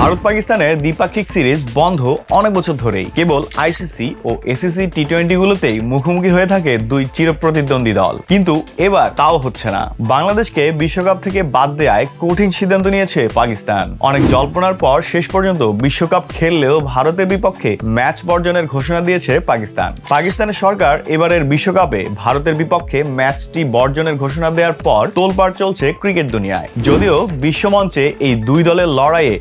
ভারত পাকিস্তানের দ্বিপাক্ষিক সিরিজ বন্ধ অনেক বছর ধরেই। কেবল আইসিসি ও এসিসি টি টোয়েন্টি গুলোতেই মুখোমুখি হয়ে থাকে দুই চিরপ্রতিদ্বন্দ্বী দল। কিন্তু এবার তাও হচ্ছে না। বাংলাদেশকে বিশ্বকাপ থেকে বাদ দেওয়ায় কঠিন সিদ্ধান্ত নিয়েছে পাকিস্তান। অনেক জল্পনার পর শেষ পর্যন্ত বিশ্বকাপ খেললেও ভারতের বিপক্ষে ম্যাচ বর্জনের ঘোষণা দিয়েছে পাকিস্তান। পাকিস্তানের সরকার এবারের বিশ্বকাপে ভারতের বিপক্ষে ম্যাচটি বর্জনের ঘোষণা দেওয়ার পর তোলপাড় চলছে ক্রিকেট দুনিয়ায়। যদিও বিশ্বমঞ্চে এই দুই দলের লড়াইয়ে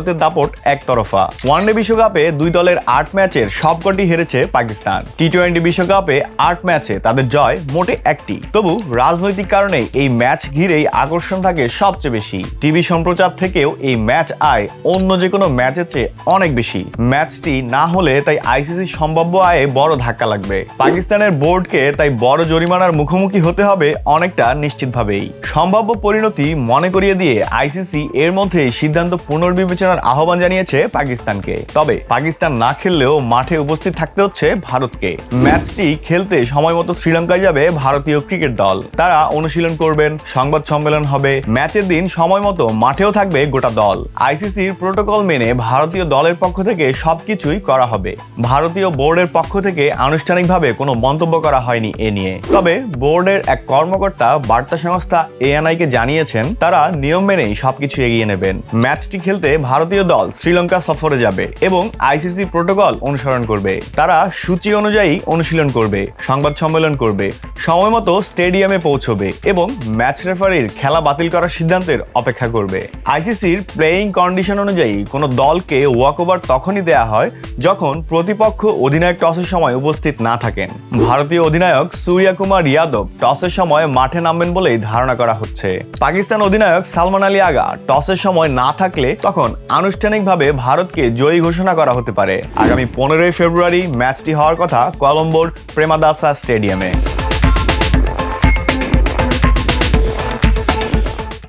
ভারতের দাপট একতরফা। ওয়ানডে বিশ্বকাপে দুই দলের আট ম্যাচের সবকটি হেরেছে পাকিস্তান। টি টোয়েন্টি বিশ্বকাপে আট ম্যাচে তাদের জয় মোটে একটি। তবু রাজনৈতিক কারণে এই ম্যাচ ঘিরেই আকর্ষণ থাকে সবচেয়ে বেশি। টিভি সম্প্রচার থেকেও এই ম্যাচ আয় অন্য যে কোনো ম্যাচের চেয়ে অনেক বেশি। ম্যাচটি না হলে তাই আইসিসি সম্ভাব্য আয়ে বড় ধাক্কা লাগবে। পাকিস্তানের বোর্ডকে তাই বড় জরিমানার মুখোমুখি হতে হবে অনেকটা নিশ্চিতভাবেই। সম্ভাব্য পরিণতি মনে করিয়ে দিয়ে আইসিসি এর মধ্যে সিদ্ধান্ত পুনর্বিবেচনার আহ্বান জানিয়েছে পাকিস্তানকে। তবে পাকিস্তান না খেললেও মাঠে উপস্থিত থাকতে হচ্ছে ভারতকে। ম্যাচটি খেলতে সময় মতো শ্রীলঙ্কায় যাবে ভারতীয় ক্রিকেট দল। তারা অনুশীলন করবেন, সংবাদ সম্মেলন হবে, ম্যাচের দিন সময় মতো মাঠেও থাকবে গোটা দল। আইসিসির প্রোটোকল মেনে ভারতীয় দলের পক্ষ থেকে সবকিছুই করা হবে। ভারতীয় বোর্ডের পক্ষ থেকে আনুষ্ঠানিকভাবে কোনো মন্তব্য করা হয়নি এ নিয়ে। তবে বোর্ডের এক কর্মকর্তা বার্তা সংস্থা এএনআই কে জানিয়েছেন, তারা নিয়ম মেনেই সবকিছু এগিয়ে নেবেন। ম্যাচটি খেলতে ভারতীয় দল শ্রীলঙ্কা সফরে যাবে এবং আইসিসি প্রোটোকল অনুসরণ করবে। তারা সূচি অনুযায়ী অনুশীলন করবে, সংবাদ সম্মেলন করবে, সময় মতো স্টেডিয়ামে পৌঁছবে এবং ম্যাচ রেফারির খেলা বাতিল করার সিদ্ধান্তের অপেক্ষা করবে। আইসিসির প্লেয়িং কন্ডিশন অনুযায়ী কোনো দলকে ওয়াকওভার তখনই দেয়া হয় যখন প্রতিপক্ষ অধিনায়ক টসের সময় উপস্থিত না থাকেন। ভারতীয় অধিনায়ক সূর্যা কুমার ইয়াদব টসের সময় মাঠে নামবেন বলেই ধারণা করা হচ্ছে। পাকিস্তান অধিনায়ক সালমান আলী আগা টসের সময় না থাকলে তখন আনুষ্ঠানিকভাবে ভারতকে জয়ী ঘোষণা করা হতে পারে। আগামী পনেরোই ফেব্রুয়ারি ম্যাচটি হওয়ার কথা কলম্বোর প্রেমাদাসা স্টেডিয়ামে।